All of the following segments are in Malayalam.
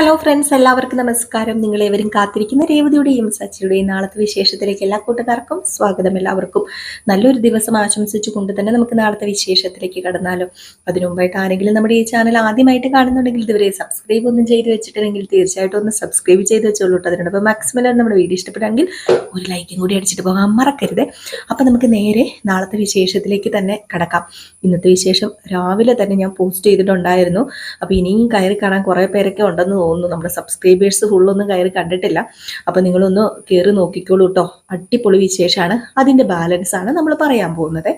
ഹലോ ഫ്രണ്ട്സ് എല്ലാവർക്കും നമസ്കാരം. നിങ്ങൾ എവരും കാത്തിരിക്കുന്ന രേവതിയുടെയും സച്ചിയുടെയും നാളത്തെ വിശേഷത്തിലേക്ക് എല്ലാ കൂട്ടുകാർക്കും സ്വാഗതം എല്ലാവർക്കും. നല്ലൊരു ദിവസം ആശംസിച്ചുകൊണ്ട് തന്നെ നമുക്ക് നാളത്തെ വിശേഷത്തിലേക്ക് കടന്നാലോ. അതിനു മുമ്പായിട്ട് ആരെങ്കിലും നമ്മുടെ ഈ ചാനൽ ആദ്യമായിട്ട് കാണുന്നുണ്ടെങ്കിൽ ഇതുവരെ സബ്സ്ക്രൈബ് ഒന്നും ചെയ്ത് വെച്ചിട്ടില്ലെങ്കിൽ തീർച്ചയായിട്ടും ഒന്ന് സബ്സ്ക്രൈബ് ചെയ്ത് വെച്ചോളൂ അതിനോടൊപ്പം മാക്സിമം നമ്മുടെ വീഡിയോ ഇഷ്ടപ്പെടുമെങ്കിൽ ഒരു ലൈക്കും കൂടി അടിച്ചിട്ട് പോകാൻ മറക്കരുത്. അപ്പം നമുക്ക് നേരെ നാളത്തെ വിശേഷത്തിലേക്ക് തന്നെ കടക്കാം. ഇന്നത്തെ വിശേഷം രാവിലെ തന്നെ ഞാൻ പോസ്റ്റ് ചെയ്തിട്ടുണ്ടായിരുന്നു. അപ്പോൾ ഇനിയും കയറി കാണാൻ കുറേ പേരൊക്കെ ഉണ്ടെന്ന് നമ്മുടെ സബ്സ്ക്രൈബേഴ്സ് ഫുള്ളൊന്നും കയറി കണ്ടിട്ടില്ല. അപ്പോൾ നിങ്ങളൊന്ന് കയറി നോക്കിക്കോളൂ കേട്ടോ അടിപൊളി വിശേഷമാണ് അതിന്റെ ബാലൻസ് ആണ് നമ്മൾ പറയാൻ പോകുന്നത്.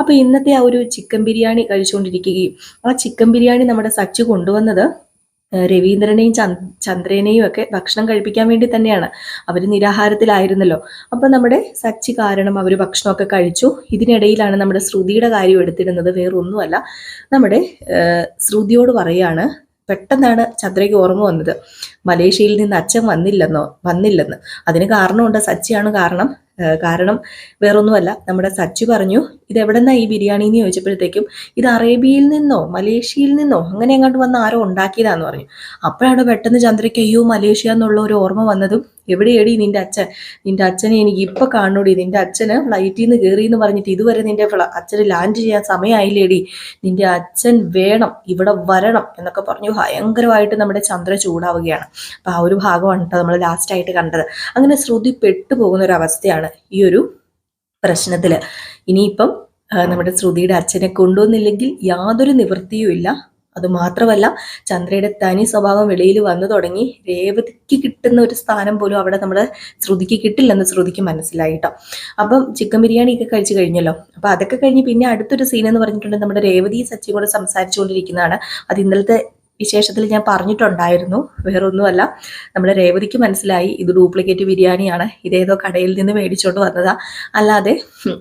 അപ്പോൾ ഇന്നത്തെ ആ ഒരു ചിക്കൻ ബിരിയാണി കഴിച്ചുകൊണ്ടിരിക്കുകയും ആ ചിക്കൻ ബിരിയാണി നമ്മുടെ സച്ച് കൊണ്ടുവന്നത് രവീന്ദ്രനെയും ചന്ദ് ചന്ദ്രനെയും ഒക്കെ ഭക്ഷണം കഴിപ്പിക്കാൻ വേണ്ടി തന്നെയാണ്. അവർ നിരാഹാരത്തിലായിരുന്നല്ലോ. അപ്പം നമ്മുടെ സച്ചി കാരണം അവർ ഭക്ഷണമൊക്കെ കഴിച്ചു. ഇതിനിടയിലാണ് നമ്മുടെ ശ്രുതിയുടെ കാര്യം എടുത്തിരുന്നത് വേറൊന്നുമല്ല. നമ്മുടെ ശ്രുതിയോട് പറയാണ് പെട്ടെന്നാണ് ചന്ദ്രയ്ക്ക് ഓർമ്മ വന്നത്. മലേഷ്യയിൽ നിന്ന് അച്ഛൻ വന്നില്ലെന്നോ വന്നില്ലെന്ന്. അതിന് കാരണമുണ്ട് സച്ചിയാണ് കാരണം. കാരണം വേറൊന്നുമല്ല. നമ്മുടെ സച്ചി പറഞ്ഞു ഇത് എവിടെന്നാ ഈ ബിരിയാണി എന്ന് ചോദിച്ചപ്പോഴത്തേക്കും ഇത് അറേബ്യയിൽ നിന്നോ മലേഷ്യയിൽ നിന്നോ അങ്ങനെ എങ്ങോട്ട് വന്ന് ആരോ ഉണ്ടാക്കിയതാന്ന് പറഞ്ഞു. അപ്പോഴാണ് പെട്ടെന്ന് ചന്ദ്രയ്ക്ക് അയ്യോ മലേഷ്യ എന്നുള്ള ഒരു ഓർമ്മ വന്നതും എവിടെയേടി നിന്റെ അച്ഛൻ? നിന്റെ അച്ഛനെ എനിക്ക് ഇപ്പൊ കാണൂടി നിന്റെ അച്ഛന് ഫ്ലൈറ്റിൽ നിന്ന് കയറി എന്ന് പറഞ്ഞിട്ട് ഇതുവരെ നിന്റെ അച്ഛന് ലാൻഡ് ചെയ്യാൻ സമയമായില്ലേടി? നിന്റെ അച്ഛൻ വേണം ഇവിടെ വരണം എന്നൊക്കെ പറഞ്ഞു ഭയങ്കരമായിട്ട് നമ്മുടെ ചന്ദ്ര ചൂടാവുകയാണ്. അപ്പൊ ആ ഒരു ഭാഗമാണ് കേട്ടോ നമ്മൾ ലാസ്റ്റ് ആയിട്ട് കണ്ടത്. അങ്ങനെ ശ്രുതി പെട്ടുപോകുന്ന ഒരു അവസ്ഥയാണ് ഈ ഒരു പ്രശ്നത്തിൽ. ഇനിയിപ്പം നമ്മുടെ ശ്രുതിയുടെ അച്ഛനെ കൊണ്ടുവന്നില്ലെങ്കിൽ യാതൊരു നിവൃത്തിയും ഇല്ല അത് മാത്രമല്ല ചന്ദ്രയുടെ തനി സ്വഭാവം വെളിയിൽ വന്നു തുടങ്ങി രേവതിക്ക് കിട്ടുന്ന ഒരു സ്ഥാനം പോലും അവിടെ നമ്മുടെ ശ്രുതിക്ക് കിട്ടില്ലെന്ന് ശ്രുതിക്ക് മനസ്സിലായി കേട്ടോ അപ്പം ചിക്കൻ ബിരിയാണി ഒക്കെ കഴിച്ചു കഴിഞ്ഞല്ലോ. അപ്പം അതൊക്കെ കഴിഞ്ഞ് പിന്നെ അടുത്തൊരു സീൻ എന്ന് പറഞ്ഞിട്ടുണ്ടെങ്കിൽ നമ്മുടെ രേവതി സച്ചിയും കൂടെ സംസാരിച്ചുകൊണ്ടിരിക്കുന്നതാണ്. അത് ഇന്നലത്തെ വിശേഷത്തിൽ ഞാൻ പറഞ്ഞിട്ടുണ്ടായിരുന്നു വേറൊന്നുമല്ല. നമ്മുടെ രേവതിക്ക് മനസ്സിലായി ഇത് ഡ്യൂപ്ലിക്കേറ്റ് ബിരിയാണിയാണ് ഇതേതോ കടയിൽ നിന്ന് മേടിച്ചോണ്ട് വന്നതാ. അല്ലാതെ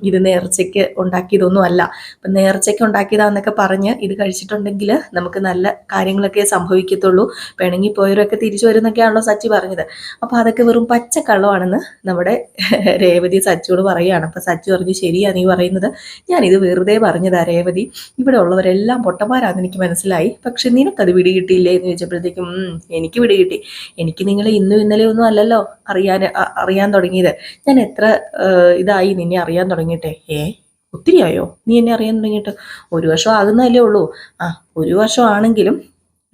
ഇത് നേർച്ചയ്ക്ക് ഉണ്ടാക്കിയതൊന്നും അല്ല അപ്പം നേർച്ചയ്ക്ക് ഉണ്ടാക്കിയതാന്നൊക്കെ പറഞ്ഞ് ഇത് കഴിച്ചിട്ടുണ്ടെങ്കിൽ നമുക്ക് നല്ല കാര്യങ്ങളൊക്കെ സംഭവിക്കത്തുള്ളൂ. പിണങ്ങിപ്പോയവരൊക്കെ തിരിച്ചു വരുന്നൊക്കെയാണല്ലോ സച്ചി പറഞ്ഞത്. അപ്പോൾ അതൊക്കെ വെറും പച്ചക്കള്ളമാണെന്ന് നമ്മുടെ രേവതി സച്ചിയോട് പറയുകയാണ്. അപ്പം സച്ചി പറഞ്ഞു ശരിയാ നീ പറയുന്നത്. ഞാനിത് വെറുതെ പറഞ്ഞതാ രേവതി. ഇവിടെ ഉള്ളവരെല്ലാം പൊട്ടന്മാരാന്ന് എനിക്ക് മനസ്സിലായി. പക്ഷെ നിനക്കത് പിടികിട്ടിയില്ലേ എന്ന് ചോദിച്ചപ്പോഴത്തേക്കും എനിക്ക് എനിക്ക് പിടികിട്ടി. എനിക്ക് നിങ്ങൾ ഇന്നും ഇന്നലെ ഒന്നും അല്ലല്ലോ അറിയാൻ അറിയാൻ തുടങ്ങിയത്. ഞാൻ എത്ര ഇതായി നിന്നെ അറിയാൻ തുടങ്ങിയിട്ടെ? ഏ ഒത്തിരിയായോ? നീ എന്നെ അറിയാൻ തുടങ്ങിയിട്ട്? ഒരു വർഷം ആകുന്നതല്ലേ ഉള്ളൂ. ആ ഒരു വർഷം ആണെങ്കിലും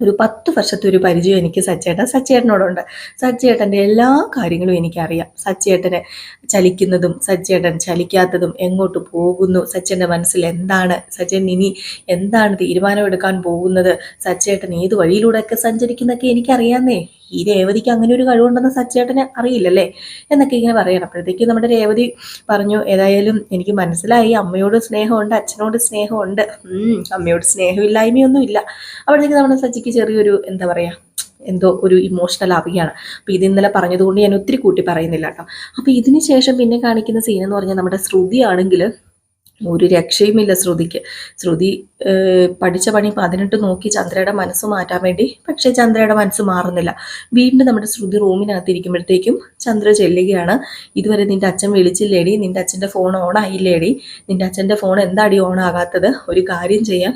ഒരു പത്ത് വർഷത്തെ ഒരു പരിചയം എനിക്ക് സച്ചേട്ടൻ സച്ചേട്ടനോടുണ്ട്. സച്ചേട്ടന്റെ എല്ലാ കാര്യങ്ങളും എനിക്കറിയാം. സച്ചേട്ടനെ ചലിക്കുന്നതും സച്ചേട്ടൻ ചലിക്കാത്തതും എങ്ങോട്ട് പോകുന്നു സച്ചേട്ടന്റെ മനസ്സിൽ എന്താണ് സച്ചേട്ടൻ ഇനി എന്താണ് തീരുമാനമെടുക്കാൻ പോകുന്നത് സച്ചേട്ടൻ ഏത് വഴിയിലൂടെയൊക്കെ സഞ്ചരിക്കുന്നൊക്കെ എനിക്കറിയാന്നേ. ഈ രേവതിക്ക് അങ്ങനെ ഒരു കഴിവുണ്ടെന്ന് സച്ചേട്ടന് അറിയില്ലല്ലേ? എന്നൊക്കെ ഇങ്ങനെ പറയണം. അപ്പോഴത്തേക്ക് നമ്മുടെ രേവതി പറഞ്ഞു ഏതായാലും എനിക്ക് മനസ്സിലായി. അമ്മയോട് സ്നേഹമുണ്ട് അച്ഛനോട് സ്നേഹമുണ്ട്. അമ്മയോട് സ്നേഹമില്ലായ്മയൊന്നും ഇല്ല അപ്പോഴത്തേക്ക് നമ്മുടെ സച്ചിക്ക് ചെറിയൊരു എന്താ പറയുക എന്തോ ഒരു ഇമോഷണൽ ആവുകയാണ്. അപ്പോൾ ഇത് ഇന്നലെ പറഞ്ഞതുകൊണ്ട് ഞാൻ ഒത്തിരി കൂട്ടി പറയുന്നില്ല കേട്ടോ. അപ്പോൾ ഇതിന് ശേഷം പിന്നെ കാണിക്കുന്ന സീൻ എന്ന് പറഞ്ഞാൽ നമ്മുടെ ശ്രുതി ആണെങ്കിൽ ഒരു രക്ഷയുമില്ല ശ്രുതിക്ക്. ശ്രുതി പഠിച്ച പണി പതിനെട്ട് നോക്കി ചന്ദ്രയുടെ മനസ്സ് മാറ്റാൻ വേണ്ടി പക്ഷേ ചന്ദ്രയുടെ മനസ്സ് മാറുന്നില്ല. വീണ്ടും നമ്മുടെ ശ്രുതി റൂമിനകത്ത് ഇരിക്കുമ്പോഴത്തേക്കും ചന്ദ്ര ചെല്ലുകയാണ്. ഇതുവരെ നിന്റെ അച്ഛൻ വിളിച്ചില്ലേടി? നിന്റെ അച്ഛന്റെ ഫോൺ ഓൺ ആയില്ലേടി നിന്റെ അച്ഛന്റെ ഫോൺ എന്താടി ഓൺ ആകാത്തത് ഒരു കാര്യം ചെയ്യാം.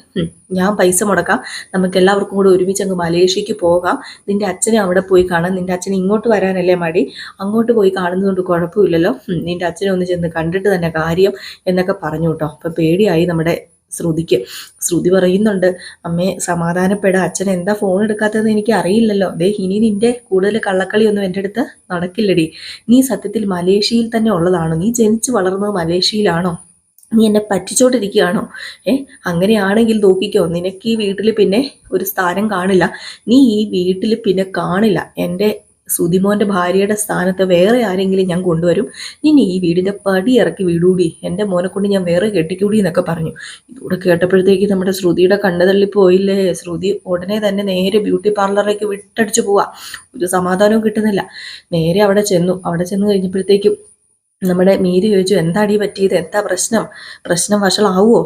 ഞാൻ പൈസ മുടക്കാം. നമുക്ക് എല്ലാവർക്കും കൂടെ ഒരുമിച്ച് അങ്ങ് മലേഷ്യക്ക് പോകാം. നിന്റെ അച്ഛനെ അവിടെ പോയി കാണാം. നിന്റെ അച്ഛൻ ഇങ്ങോട്ട് വരാനല്ലേ മടി? അങ്ങോട്ട് പോയി കാണുന്നതുകൊണ്ട് കുഴപ്പമില്ലല്ലോ. നിന്റെ അച്ഛനെ ഒന്ന് ചെന്ന് കണ്ടിട്ട് തന്നെ കാര്യം എന്നൊക്കെ പറഞ്ഞു കേട്ടോ. അപ്പം പേടിയായി നമ്മുടെ ശ്രുതിക്ക്. ശ്രുതി പറയുന്നുണ്ട് അമ്മേ സമാധാനപ്പെടാ. അച്ഛൻ എന്താ ഫോൺ എടുക്കാത്തത് എനിക്ക് അറിയില്ലല്ലോ. ദേ ഇനി നിന്റെ കൂടുതൽ കള്ളക്കളിയൊന്നും എന്റെ അടുത്ത് നടക്കില്ലടി. നീ സത്യത്തിൽ മലേഷ്യയിൽ തന്നെ ഉള്ളതാണോ? നീ ജനിച്ചു വളർന്നത് മലേഷ്യയിലാണോ? നീ എന്നെ പറ്റിച്ചോണ്ടിരിക്കുകയാണോ? ഏ അങ്ങനെയാണെങ്കിൽ നോക്കിക്കോ. നിനക്ക് ഈ വീട്ടിൽ പിന്നെ ഒരു സ്ഥാനം കാണില്ല. നീ ഈ വീട്ടിൽ പിന്നെ കാണില്ല. എന്റെ സുതിമോന്റെ ഭാര്യയുടെ സ്ഥാനത്ത് വേറെ ആരെങ്കിലും ഞാൻ കൊണ്ടുവരും? നിന്നെ ഈ വീടിന്റെ പടി ഇറക്കി വിടൂടി. എന്റെ മോനെ കൊണ്ട് ഞാൻ വേറെ കെട്ടിക്കൂടി എന്നൊക്കെ പറഞ്ഞു. ഇതൂടെ കേട്ടപ്പോഴത്തേക്ക് നമ്മുടെ ശ്രുതിയുടെ കണ്ണ് പോയില്ലേ? ശ്രുതി ഉടനെ തന്നെ നേരെ ബ്യൂട്ടി പാർലറിലേക്ക് വിട്ടടിച്ചു പോവാ. ഒരു സമാധാനവും കിട്ടുന്നില്ല. നേരെ അവിടെ ചെന്നു. അവിടെ ചെന്ന് കഴിഞ്ഞപ്പോഴത്തേക്കും നമ്മുടെ മീര് ചോദിച്ചു എന്താടി പറ്റിയത്? എന്താ പ്രശ്നം? പ്രശ്നം വഷളാവുമോ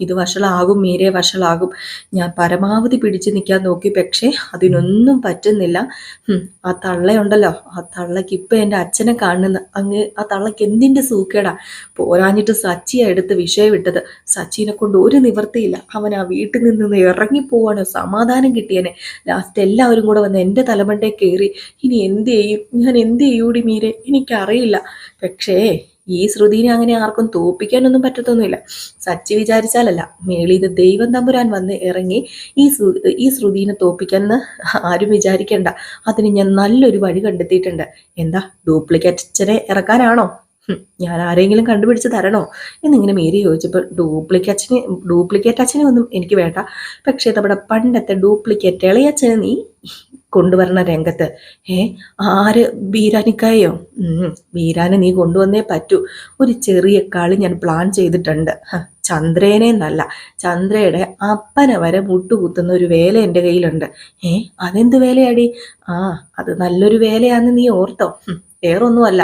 ഇത് വഷളാകും മീരെ വഷളാകും. ഞാൻ പരമാവധി പിടിച്ചു നിൽക്കാൻ നോക്കി പക്ഷേ അതിനൊന്നും പറ്റുന്നില്ല. ആ തള്ളയുണ്ടല്ലോ. ആ തള്ളയ്ക്ക് ഇപ്പം എന്റെ അച്ഛനെ കാണുന്ന അങ്ങ് ആ തള്ളയ്ക്ക് എന്തിന്റെ സൂക്കേടാ? പോരാഞ്ഞിട്ട് സച്ചിയെ എടുത്ത് വിഷയം ഇട്ടത് സച്ചിനെ കൊണ്ട് ഒരു നിവൃത്തിയില്ല. അവൻ ആ വീട്ടിൽ നിന്ന് ഇറങ്ങിപ്പോവാണ് സമാധാനം കിട്ടിയനെ. ലാസ്റ്റ് എല്ലാവരും കൂടെ വന്ന് എന്റെ തലമണ്ടേ കയറി ഇനി എന്ത് ചെയ്യും? ഞാൻ എന്ത് ചെയ്യൂടി മീരെ? എനിക്കറിയില്ല. പക്ഷേ ഈ ശ്രുതിനെ അങ്ങനെ ആർക്കും തോപ്പിക്കാനൊന്നും പറ്റത്തൊന്നുമില്ല. സച്ചി വിചാരിച്ചാലല്ല മേളിന്ന് ദൈവം തമ്പുരാൻ വന്ന് ഇറങ്ങി ഈ ഈ ശ്രുതിനെ തോപ്പിക്കാന്ന് ആരും വിചാരിക്കണ്ട. അതിന് ഞാൻ നല്ലൊരു വഴി കണ്ടെത്തിയിട്ടുണ്ട്. എന്താ ഡ്യൂപ്ലിക്കേറ്റ് അച്ഛനെ ഇറക്കാനാണോ? ഞാൻ ആരെങ്കിലും കണ്ടുപിടിച്ച് തരണോ? എന്നിങ്ങനെ മേരി ചോദിച്ചപ്പോൾ ഡ്യൂപ്ലിക്കേറ്റ് അച്ഛനെ ഡ്യൂപ്ലിക്കേറ്റ് അച്ഛനെ ഒന്നും എനിക്ക് വേണ്ട. പക്ഷേ നമ്മുടെ പണ്ടത്തെ ഡ്യൂപ്ലിക്കേറ്റ് ഇളയച്ഛനെ നീ കൊണ്ടുവരണ രംഗത്ത്. ഏ ആര് ബീരാനിക്കായോ? ബീരാന് നീ കൊണ്ടുവന്നേ പറ്റൂ. ഒരു ചെറിയ കളി ഞാൻ പ്ലാൻ ചെയ്തിട്ടുണ്ട്. ചന്ദ്രേനെ എന്നല്ല ചന്ദ്രയുടെ അപ്പനെ വരെ മുട്ടുകുത്തുന്ന ഒരു വേല എന്റെ കയ്യിലുണ്ട്. ഏ അതെന്ത് വേലയാടി? ആ അത് നല്ലൊരു വേലയാന്ന് നീ ഓർത്തോ. വേറൊന്നുമല്ല.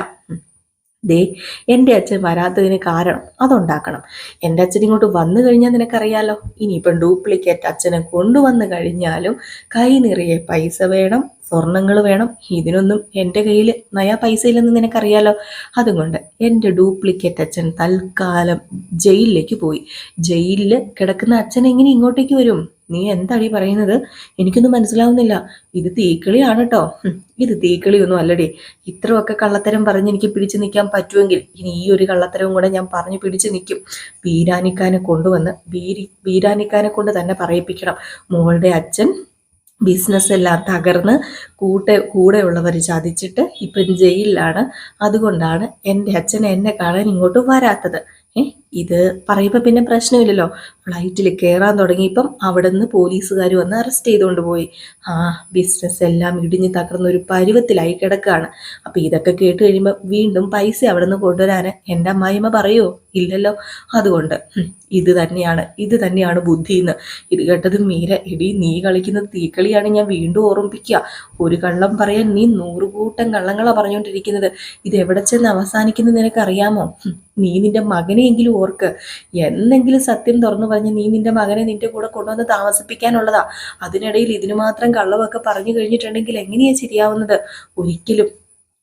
ദേ എന്റെ അച്ഛൻ വരാത്തതിന് കാരണം അതുണ്ടാക്കണം. എന്റെ അച്ഛൻ ഇങ്ങോട്ട് വന്നു കഴിഞ്ഞാൽ നിനക്കറിയാലോ. ഇനിയിപ്പം ഡ്യൂപ്ലിക്കേറ്റ് അച്ഛനെ കൊണ്ടുവന്നു കഴിഞ്ഞാലും കൈ നിറയെ പൈസ വേണം സ്വർണങ്ങൾ വേണം. ഇതിനൊന്നും എന്റെ കയ്യിൽ നയാ പൈസ ഇല്ലെന്ന് നിനക്കറിയാലോ. അതുകൊണ്ട് എന്റെ ഡ്യൂപ്ലിക്കേറ്റ് അച്ഛൻ തൽക്കാലം ജയിലിലേക്ക് പോയി. ജയിലിൽ കിടക്കുന്ന അച്ഛൻ എങ്ങനെ ഇങ്ങോട്ടേക്ക് വരും? നീ എന്താടി പറയുന്നത്? എനിക്കൊന്നും മനസ്സിലാവുന്നില്ല. ഇത് തീക്കളിയാണ് കേട്ടോ ഇത് തീക്കളിയൊന്നും അല്ലടി. ഇത്രയൊക്കെ കള്ളത്തരം പറഞ്ഞ് എനിക്ക് പിടിച്ചു നിൽക്കാൻ പറ്റുമെങ്കിൽ ഇനി ഈ ഒരു കള്ളത്തരവും കൂടെ ഞാൻ പറഞ്ഞു പിടിച്ചു നിൽക്കും ബീരാനിക്കാനെ കൊണ്ടുവന്ന് വീരി ബീരാനിക്കാനെ കൊണ്ട് തന്നെ പറയിപ്പിക്കണം. മോളുടെ അച്ഛൻ ബിസിനസ് എല്ലാം തകർന്ന് കൂട്ടെ കൂടെയുള്ളവർ ചതിച്ചിട്ട് ഇപ്പം ജയിലിലാണ്. അതുകൊണ്ടാണ് എന്റെ അച്ഛൻ എന്നെ കാണാൻ ഇങ്ങോട്ട് വരാത്തത്. ഏ ഇത് പറയുമ്പോൾ പിന്നെ പ്രശ്നമില്ലല്ലോ. ഫ്ലൈറ്റിൽ കയറാൻ തുടങ്ങിയപ്പം അവിടെ നിന്ന് പോലീസുകാർ വന്ന് അറസ്റ്റ് ചെയ്തുകൊണ്ട് പോയി. ആ ബിസിനസ് എല്ലാം ഇടിഞ്ഞ് തകർന്ന ഒരു പരുവത്തിലായി കിടക്കുകയാണ് അപ്പം ഇതൊക്കെ കേട്ട് കഴിയുമ്പോൾ വീണ്ടും പൈസ അവിടെ നിന്ന് കൊണ്ടുവരാൻ എന്റെ അമ്മായിമ്മ പറയുമോ ഇല്ലല്ലോ. അതുകൊണ്ട് ഇത് തന്നെയാണ് ഇത് തന്നെയാണ് ബുദ്ധി എന്ന് ഇത് കേട്ടത് മീര എടി നീ കളിക്കുന്ന തീക്കളിയാണ് ഞാൻ വീണ്ടും ഓർമ്മിപ്പിക്കുക ഒരു കള്ളം പറയാൻ നീ നൂറുകൂട്ടം കള്ളങ്ങളാണ് പറഞ്ഞുകൊണ്ടിരിക്കുന്നത് ഇത് എവിടെ ചെന്ന് അവസാനിക്കുന്നത് നിനക്കറിയാമോ? നീ നിന്റെ മകനെയെങ്കിലും ഓർക്ക്. എന്തെങ്കിലും സത്യം തുറന്നു പറഞ്ഞ് നീ നിന്റെ മകനെ നിന്റെ കൂടെ കൊണ്ടുവന്ന് താമസിപ്പിക്കാനുള്ളതാ. അതിനിടയിൽ ഇതിനു മാത്രം കള്ളമൊക്കെ പറഞ്ഞു കഴിഞ്ഞിട്ടുണ്ടെങ്കിൽ എങ്ങനെയാ ശരിയാവുന്നത്? ഒരിക്കലും.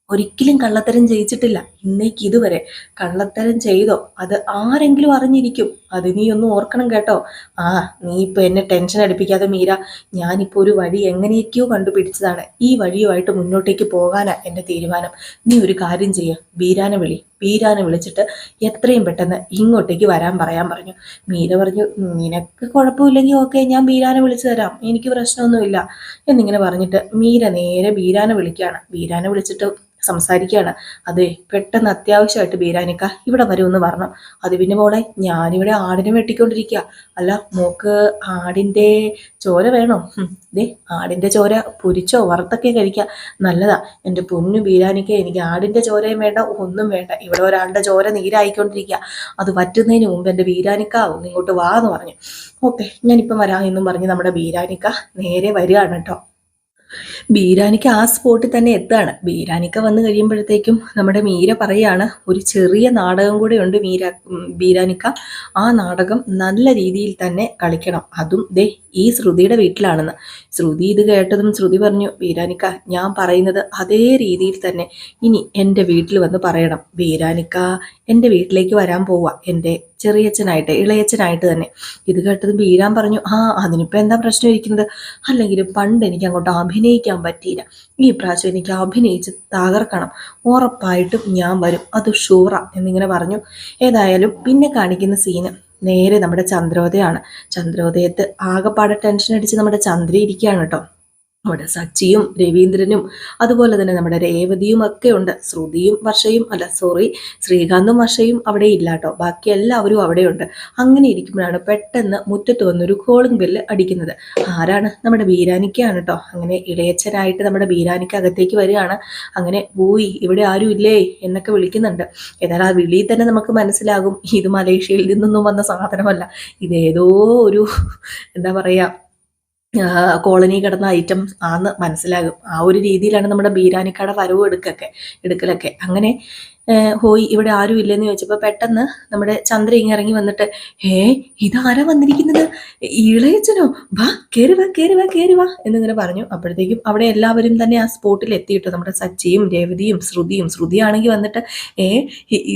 ഒരിക്കലും കള്ളത്തരം ചെയ്യിച്ചിട്ടില്ല ഇന്നേക്ക് ഇതുവരെ കള്ളത്തരം ചെയ്തോ? അത് ആരെങ്കിലും അറിഞ്ഞിരിക്കും. അത് നീ ഒന്ന് ഓർക്കണം കേട്ടോ. ആ നീ ഇപ്പൊ എന്നെ ടെൻഷൻ അടിപ്പിക്കാതെ മീര. ഞാനിപ്പോ ഒരു വഴി എങ്ങനെയൊക്കെയോ കണ്ടുപിടിച്ചതാണ്. ഈ വഴിയുമായിട്ട് മുന്നോട്ടേക്ക് പോകാനാ എന്റെ തീരുമാനം. നീ ഒരു കാര്യം ചെയ്യ. ബീരാനെ വിളി. ബീരാനെ വിളിച്ചിട്ട് എത്രയും പെട്ടെന്ന് ഇങ്ങോട്ടേക്ക് വരാൻ പറയാൻ പറഞ്ഞു. മീര പറഞ്ഞു നിനക്ക് കുഴപ്പമില്ലെങ്കിൽ ഓക്കെ ഞാൻ ബീരാനെ വിളിച്ചു തരാം. എനിക്ക് പ്രശ്നമൊന്നുമില്ല. എന്നിങ്ങനെ പറഞ്ഞിട്ട് മീര നേരെ ബീരാനെ വിളിക്കുകയാണ്. ബീരാനെ വിളിച്ചിട്ട് സംസാരിക്കുകയാണ്. അതെ പെട്ടെന്ന് അത്യാവശ്യമായിട്ട് ബീരാനിക്ക ഇവിടെ വരുമെന്ന് പറഞ്ഞു. അത് പിന്നെ മോളെ ഞാനിവിടെ ആടിനെ വെട്ടിക്കൊണ്ടിരിക്കുക അല്ല മോക്ക് ആടിന്റെ ചോര വേണോ? ദേ ആടിന്റെ ചോര പൊരിച്ചോ വറുത്തൊക്കെ കഴിക്കുക നല്ലതാ. എന്റെ പൊന്നു ബീരാനിക്ക എനിക്ക് ആടിന്റെ ചോരയും വേണ്ട ഒന്നും വേണ്ട. ഇവിടെ ഒരാളുടെ ചോര നീരായിക്കൊണ്ടിരിക്കുക അത് വറ്റുന്നതിന് മുമ്പ് എന്റെ ബീരാനിക്ക ഒന്ന് ഇങ്ങോട്ട് വാ എന്ന് പറഞ്ഞു. ഓക്കെ ഞാനിപ്പം വരാം എന്നും പറഞ്ഞ് നമ്മുടെ ബീരാനിക്ക നേരെ വരികയാണ് കേട്ടോ. ബീരാനിക്ക ആ സ്പോട്ടിൽ തന്നെ എത്താണ്? ബീരാനിക്ക വന്നു കഴിയുമ്പോഴത്തേക്കും നമ്മുടെ മീര പറയാണ് ഒരു ചെറിയ നാടകം കൂടെ ഉണ്ട് മീര ബീരാനിക്ക. ആ നാടകം നല്ല രീതിയിൽ തന്നെ കളിക്കണം. അതും ദേ ഈ ശ്രുതിയുടെ വീട്ടിലാണെന്ന്. ശ്രുതി ഇത് കേട്ടതും ശ്രുതി പറഞ്ഞു ബീരാനിക്ക ഞാൻ പറയുന്നത് അതേ രീതിയിൽ തന്നെ. ഇനി എന്റെ വീട്ടിൽ വന്ന് പറയണം. ബീരാനിക്ക എന്റെ വീട്ടിലേക്ക് വരാൻ പോവുക എന്റെ ചെറിയച്ഛനായിട്ട് ഇളയച്ഛനായിട്ട് തന്നെ. ഇത് കേട്ടതും ബീരാൻ പറഞ്ഞു ആ അതിനിപ്പോൾ എന്താ പ്രശ്നം ഇരിക്കുന്നത്? അല്ലെങ്കിലും പണ്ട് എനിക്ക് അങ്ങോട്ട് അഭിനയിക്കാൻ പറ്റിയില്ല. ഈ പ്രാവശ്യം എനിക്ക് അഭിനയിച്ച് തകർക്കണം. ഉറപ്പായിട്ടും ഞാൻ വരും. അത് ഷൂറ എന്നിങ്ങനെ പറഞ്ഞു. ഏതായാലും പിന്നെ കാണിക്കുന്ന സീന് നേരെ നമ്മുടെ ചന്ദ്രോദയാണ്. ചന്ദ്രോദയത്ത് ആകെപ്പാടെ ടെൻഷൻ അടിച്ച് നമ്മുടെ ചന്ദ്ര ഇരിക്കുകയാണ് കേട്ടോ. അവിടെ സച്ചിയും രവീന്ദ്രനും അതുപോലെ തന്നെ നമ്മുടെ രേവതിയും ഒക്കെ ഉണ്ട്. ശ്രുതിയും വർഷയും അല്ല സോറി ശ്രീകാന്തും വർഷയും അവിടെ ഇല്ല കേട്ടോ. ബാക്കി എല്ലാവരും അവിടെയുണ്ട് അങ്ങനെ ഇരിക്കുമ്പോഴാണ് പെട്ടെന്ന് മുറ്റത്ത് വന്നൊരു കോളിംഗ് ബെല്ല് അടിക്കുന്നത്. ആരാണ്? നമ്മുടെ ബീരാനിക്കയാണ് കേട്ടോ. അങ്ങനെ ഇളയച്ചനായിട്ട് നമ്മുടെ ബീരാനിക്ക അകത്തേക്ക് വരികയാണ്. അങ്ങനെ പോയി ഇവിടെ ആരും ഇല്ലേ? എന്നൊക്കെ വിളിക്കുന്നുണ്ട്. എന്നാൽ ആ വിളിയിൽ തന്നെ നമുക്ക് മനസ്സിലാകും. ഇത് മലേഷ്യയിൽ നിന്നൊന്നും വന്ന സാധനമല്ല. ഇതേതോ ഒരു എന്താ പറയുക കോളനി കിടന്ന ഐറ്റം ആന്ന് മനസ്സിലാകും. ആ ഒരു രീതിയിലാണ് നമ്മുടെ ബീരാനിക്കട വരവ് എടുക്കൊക്കെ എടുക്കലൊക്കെ. അങ്ങനെ ഹോയ് ഇവിടെ ആരും ഇല്ലെന്ന് ചോദിച്ചപ്പോൾ പെട്ടെന്ന് നമ്മുടെ ചന്ദ്ര ഇങ്ങ് ഇറങ്ങി വന്നിട്ട് ഹേ ഇതാരാ വന്നിരിക്കുന്നത്? ഇളയച്ചനോ വാ കയറി വാ കയറി എന്നിങ്ങനെ പറഞ്ഞു. അപ്പോഴത്തേക്കും അവിടെ എല്ലാവരും തന്നെ ആ സ്പോട്ടിൽ എത്തിയിട്ട് നമ്മുടെ സച്ചിയും രേവതിയും ശ്രുതിയും ശ്രുതിയാണെങ്കിൽ വന്നിട്ട് ഏ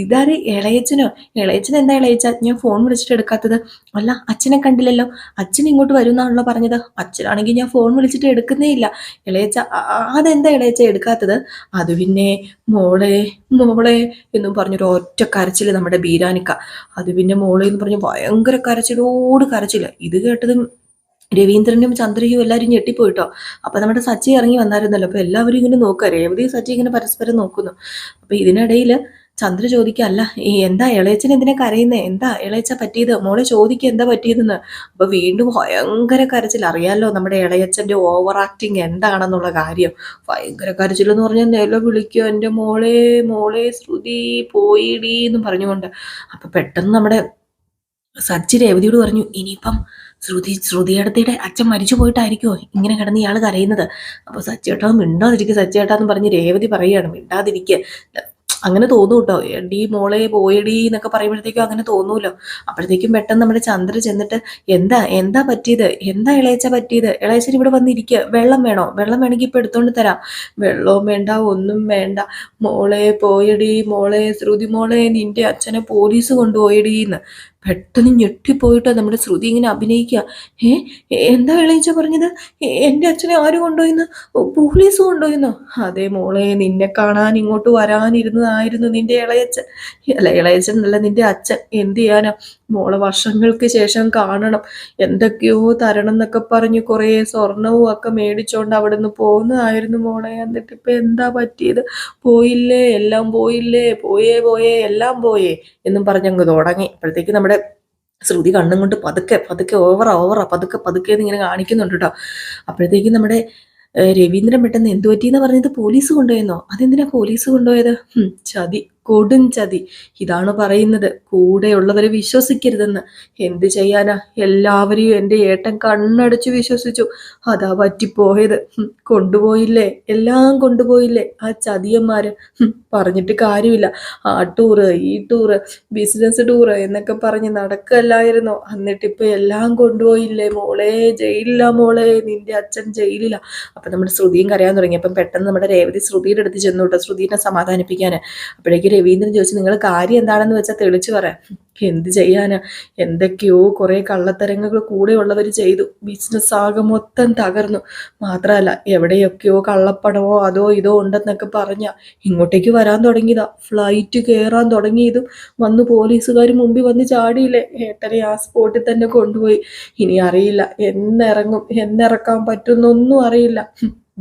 ഇതാര്? ഇളയച്ചനോ ഇളയച്ചൻ എന്താ ഇളയച്ച? ഞാൻ ഫോൺ വിളിച്ചിട്ട് എടുക്കാത്തത്? അല്ല അച്ഛനെ കണ്ടില്ലല്ലോ. അച്ഛൻ ഇങ്ങോട്ട് വരുന്നാണല്ലോ പറഞ്ഞത്. അച്ഛനാണെങ്കിൽ ഞാൻ ഫോൺ വിളിച്ചിട്ട് എടുക്കുന്നേ ഇല്ല. ഇളയച്ച അതെന്താ ഇളയച്ച എടുക്കാത്തത്? അത് പിന്നെ മോളെ മോളെ എന്നും പറഞ്ഞൊരു ഒറ്റ കരച്ചിൽ നമ്മുടെ ബീരാനിക്ക. അത് പിന്നെ മോളെ എന്ന് പറഞ്ഞ് ഭയങ്കര കരച്ചിലോട് കരച്ചില്ല ഇത് കേട്ടതും രവീന്ദ്രനും ചന്ദ്രയും എല്ലാവരും ഞെട്ടിപ്പോയിട്ടോ. അപ്പൊ നമ്മുടെ സച്ചി ഇറങ്ങി വന്നായിരുന്നല്ലോ. അപ്പോൾ എല്ലാവരും ഇങ്ങനെ നോക്കുക രേവതി സച്ചി ഇങ്ങനെ പരസ്പരം നോക്കുന്നു. അപ്പോൾ ഇതിനിടയിൽ ചന്ദ്ര ചോദിക്കുക അല്ല ഈ എന്താ ഇളയച്ചൻ എന്തിനെ കരയുന്നത് എന്താ ഇളയച്ച പറ്റിയത്? മോളെ ചോദിക്കുക എന്താ പറ്റിയതെന്ന്? അപ്പൊ വീണ്ടും ഭയങ്കര കരച്ചിൽ. അറിയാമല്ലോ നമ്മുടെ ഇളയച്ചന്റെ ഓവർ ആക്ടിങ് എന്താണെന്നുള്ള കാര്യം. ഭയങ്കര കരച്ചിൽ എന്ന് പറഞ്ഞാൽ നില വിളിക്കുക എന്റെ മോളെ മോളെ ശ്രുതി പോയിടി എന്ന് പറഞ്ഞുകൊണ്ട്. അപ്പൊ പെട്ടെന്ന് നമ്മുടെ സച്ചി രേവതിയോട് പറഞ്ഞു ഇനിയിപ്പം ശ്രുതി ശ്രുതിയടത്തിയുടെ അച്ഛൻ മരിച്ചു പോയിട്ടായിരിക്കുമോ ഇങ്ങനെ കിടന്ന് ഇയാൾ കരയുന്നത്? അപ്പൊ സച്ചേട്ടാ മിണ്ടാതിരിക്കുക സച്ചേട്ടാന്ന് പറഞ്ഞ് രേവതി പറയുകയാണ് മിണ്ടാതിരിക്കുക അങ്ങനെ തോന്നും കേട്ടോ എടി മോളെ പോയടി എന്നൊക്കെ പറയുമ്പോഴത്തേക്കും അങ്ങനെ തോന്നൂലോ അപ്പോഴത്തേക്കും പെട്ടെന്ന് നമ്മുടെ ചന്ദ്ര ചെന്നിട്ട് എന്താ എന്താ പറ്റിയത്? എന്താ ഇളയച്ച പറ്റിയത്? ഇളയച്ചൻ ഇവിടെ വന്നിരിക്കുക വെള്ളം വേണോ? വെള്ളം വേണമെങ്കിൽ ഇപ്പൊ എടുത്തോണ്ട് തരാം. വെള്ളവും വേണ്ട ഒന്നും വേണ്ട. മോളെ പോയടി മോളെ ശ്രുതി മോളെ നിന്റെ അച്ഛനെ പോലീസ് കൊണ്ടുപോയടി എന്ന് പെട്ടെന്ന് ഞെട്ടിപ്പോയിട്ട് നമ്മുടെ ശ്രുതി ഇങ്ങനെ അഭിനയിക്കുക. ഏ എന്താ ഇളയിച്ച പറഞ്ഞത്? എന്റെ അച്ഛനെ ആര് കൊണ്ടുപോയിന്ന്? പോലീസ് കൊണ്ടുപോയിന്നോ? അതെ മോളെ നിന്നെ കാണാൻ ഇങ്ങോട്ട് വരാനിരുന്നതായിരുന്നു നിന്റെ ഇളയച്ചൻ. അല്ല ഇളയച്ചൻ അല്ല നിന്റെ അച്ഛൻ. എന്ത് ചെയ്യാനാ? മോളെ വർഷങ്ങൾക്ക് ശേഷം കാണണം. എന്തൊക്കെയോ തരണം എന്നൊക്കെ പറഞ്ഞ് കുറേ സ്വർണവും ഒക്കെ മേടിച്ചോണ്ട് അവിടെ നിന്ന് പോകുന്നതായിരുന്നു മോളെ. എന്നിട്ട് ഇപ്പൊ എന്താ പറ്റിയത്? പോയില്ലേ? എല്ലാം പോയില്ലേ? പോയേ പോയേ എല്ലാം പോയേ എന്നും പറഞ്ഞങ്ങ് തുടങ്ങി. അപ്പോഴത്തേക്ക് നമ്മുടെ ശ്രുതി കണ്ണും കൊണ്ട് പതുക്കെ പതുക്കെ ഓവറാ ഓവറാ പതുക്കെ പതുക്കെ ഇങ്ങനെ കാണിക്കുന്നുണ്ട് കേട്ടോ അപ്പോഴത്തേക്കും നമ്മുടെ രവീന്ദ്രൻ പെട്ടെന്ന് എന്തു പറ്റിയെന്ന് പറഞ്ഞത് പോലീസ് കൊണ്ടുപോയെന്നോ? അതെന്തിനാ പോലീസ് കൊണ്ടുപോയത്? ചതി. കൊടും ചതി. ഇതാണ് പറയുന്നത്. കൂടെയുള്ളവരെ വിശ്വസിക്കരുതെന്ന്. എന്ത് ചെയ്യാനാ? എല്ലാവരെയും എന്റെ ഏട്ടൻ കണ്ണടച്ച് വിശ്വസിച്ചു. അതാ പറ്റിപ്പോയത്. കൊണ്ടുപോയില്ലേ? എല്ലാം കൊണ്ടുപോയില്ലേ? ആ ചതിയന്മാര്. പറഞ്ഞിട്ട് കാര്യമില്ല. ആ ടൂറ് ഈ ടൂറ് ബിസിനസ് ടൂറ് എന്നൊക്കെ പറഞ്ഞ് നടക്കല്ലായിരുന്നോ? എന്നിട്ട് ഇപ്പൊ എല്ലാം കൊണ്ടുപോയില്ലേ? മോളെ ജയിലില്ല മോളെ. നിന്റെ അച്ഛൻ ജയിലില്ല അപ്പൊ നമ്മുടെ ശ്രുതിയും കരയാൻ തുടങ്ങി. അപ്പം പെട്ടെന്ന് നമ്മുടെ രേവതി ശ്രുതിയുടെ അടുത്ത് ചെന്നു കേട്ടോ. ശ്രുതിനെ സമാധാനിപ്പിക്കാൻ അപ്പോഴേക്ക് രവീന്ദ്രൻ ചോദിച്ചു നിങ്ങൾ കാര്യം എന്താണെന്ന് വെച്ചാൽ തെളിച്ചു പറയാം എന്ത് ചെയ്യാനാ? എന്തൊക്കെയോ കുറെ കള്ളത്തരങ്ങൾ കൂടെയുള്ളവർ ചെയ്തു. ബിസിനസ് ആകെ മൊത്തം തകർന്നു. മാത്രമല്ല എവിടെയൊക്കെയോ കള്ളപ്പണമോ അതോ ഇതോ ഉണ്ടെന്നൊക്കെ പറഞ്ഞ ഇങ്ങോട്ടേക്ക് വരാൻ തുടങ്ങിയതാ. ഫ്ലൈറ്റ് കയറാൻ തുടങ്ങിയതും വന്ന് പോലീസുകാർ മുമ്പിൽ വന്ന് ചാടിയില്ലേ? ഏട്ടനെ ആ സ്പോട്ടിൽ തന്നെ കൊണ്ടുപോയി. ഇനി അറിയില്ല എന്നിറങ്ങും എന്നിറക്കാൻ പറ്റുന്നൊന്നും അറിയില്ല.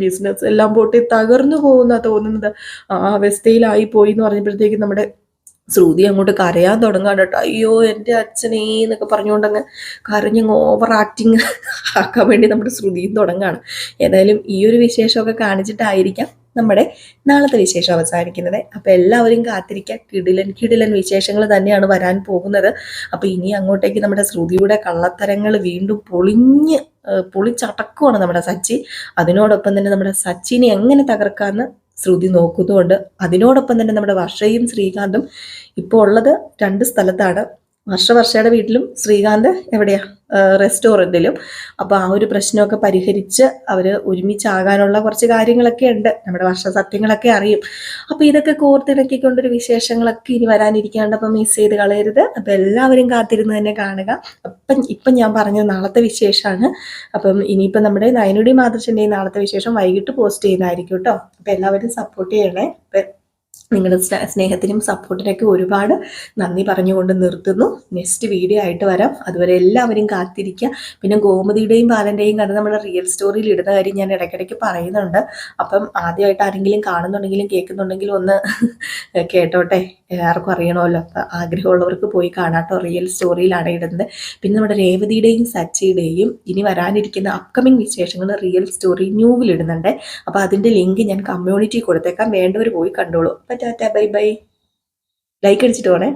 ബിസിനസ് എല്ലാം പൊട്ടി തകർന്നു പോകുന്ന തോന്നുന്നത് ആ അവസ്ഥയിലായി പോയി എന്ന് പറഞ്ഞപ്പോഴത്തേക്കും നമ്മുടെ ശ്രുതി അങ്ങോട്ട് കരയാൻ തുടങ്ങാണ് കേട്ടോ. അയ്യോ എന്റെ അച്ഛനേ എന്നൊക്കെ പറഞ്ഞുകൊണ്ടങ്ങ് കരഞ്ഞങ്ങ് ഓവർ ആക്ടിങ് ആക്കാൻ വേണ്ടി നമ്മുടെ ശ്രുതിയും തുടങ്ങാണ് ഏതായാലും ഈ ഒരു വിശേഷമൊക്കെ കാണിച്ചിട്ടായിരിക്കാം. നമ്മുടെ നാളത്തെ വിശേഷം അവസാനിക്കുന്നത്. അപ്പോൾ എല്ലാവരും കാത്തിരിക്കുക കിടിലൻ കിടിലൻ വിശേഷങ്ങൾ തന്നെയാണ് വരാൻ പോകുന്നത്. അപ്പോൾ ഇനി അങ്ങോട്ടേക്ക് നമ്മുടെ ശ്രുതിയുടെ കള്ളത്തരങ്ങൾ വീണ്ടും പൊളിഞ്ഞ് പൊളിച്ചടക്കുവാണ് നമ്മുടെ സച്ചി. അതിനോടൊപ്പം തന്നെ നമ്മുടെ സച്ചിനെ എങ്ങനെ തകർക്കാമെന്ന് ശ്രുതി നോക്കുന്നുണ്ട് അതിനോടൊപ്പം തന്നെ നമ്മുടെ വർഷയും ശ്രീകാന്തും ഇപ്പോൾ ഉള്ളത് രണ്ട് സ്ഥലത്താണ്. വർഷ വർഷയുടെ വീട്ടിലും ശ്രീകാന്ത് എവിടെയാ? റെസ്റ്റോറന്റിലും. അപ്പോൾ ആ ഒരു പ്രശ്നമൊക്കെ പരിഹരിച്ച് അവർ ഒരുമിച്ചാകാനുള്ള കുറച്ച് കാര്യങ്ങളൊക്കെ ഉണ്ട്. നമ്മുടെ വർഷ സത്യങ്ങളൊക്കെ അറിയും. അപ്പോൾ ഇതൊക്കെ കോർത്തിണക്കിക്കൊണ്ടൊരു വിശേഷങ്ങളൊക്കെ ഇനി വരാനിരിക്കാണ്ട് അപ്പം മിസ് ചെയ്ത് കളയരുത്. അപ്പോൾ എല്ലാവരും കാത്തിരുന്ന് തന്നെ കാണുക. അപ്പം ഇപ്പം ഞാൻ പറഞ്ഞത് നാളത്തെ വിശേഷമാണ്. അപ്പം ഇനിയിപ്പം നമ്മുടെ നയനുടി മാതൃശന്റെയും നാളത്തെ വിശേഷം വൈകിട്ട് പോസ്റ്റ് ചെയ്യുന്നതായിരിക്കും കേട്ടോ. അപ്പം എല്ലാവരും സപ്പോർട്ട് ചെയ്യണേ. നിങ്ങളുടെ സ്നേ- സ്നേഹത്തിനും സപ്പോർട്ടിനൊക്കെ ഒരുപാട് നന്ദി പറഞ്ഞുകൊണ്ട് നിർത്തുന്നു. നെക്സ്റ്റ് വീഡിയോ ആയിട്ട് വരാം. അതുവരെ എല്ലാവരും കാത്തിരിക്കുക. പിന്നെ ഗോമതിയുടെയും ബാലന്റെയും കഥ നമ്മുടെ റിയൽ സ്റ്റോറിയിൽ ഇടുന്ന കാര്യം ഞാൻ ഇടയ്ക്കിടയ്ക്ക് പറയുന്നുണ്ട്. അപ്പം ആദ്യമായിട്ട് ആരെങ്കിലും കാണുന്നുണ്ടെങ്കിലും കേൾക്കുന്നുണ്ടെങ്കിലും ഒന്ന് കേട്ടോട്ടെ. എല്ലാവർക്കും അറിയണമല്ലോ. അപ്പം ആഗ്രഹമുള്ളവർക്ക് പോയി കാണാട്ടോ. റിയൽ സ്റ്റോറിയിലാണ് ഇടുന്നത്. പിന്നെ നമ്മുടെ രേവതിയുടെയും സച്ചിയുടെയും ഇനി വരാനിരിക്കുന്ന അപ്കമിങ് വിശേഷങ്ങൾ റിയൽ സ്റ്റോറി ന്യൂവിൽ ഇടുന്നുണ്ട്. അപ്പോൾ അതിന്റെ ലിങ്ക് ഞാൻ കമ്മ്യൂണിറ്റി കൊടുത്തേക്കാം. വേണ്ടവർ പോയി കണ്ടോളൂ. അപ്പം ടാറ്റ ബൈ ബൈ. ലൈക്ക് അടിച്ചിട്ട് പോണേ.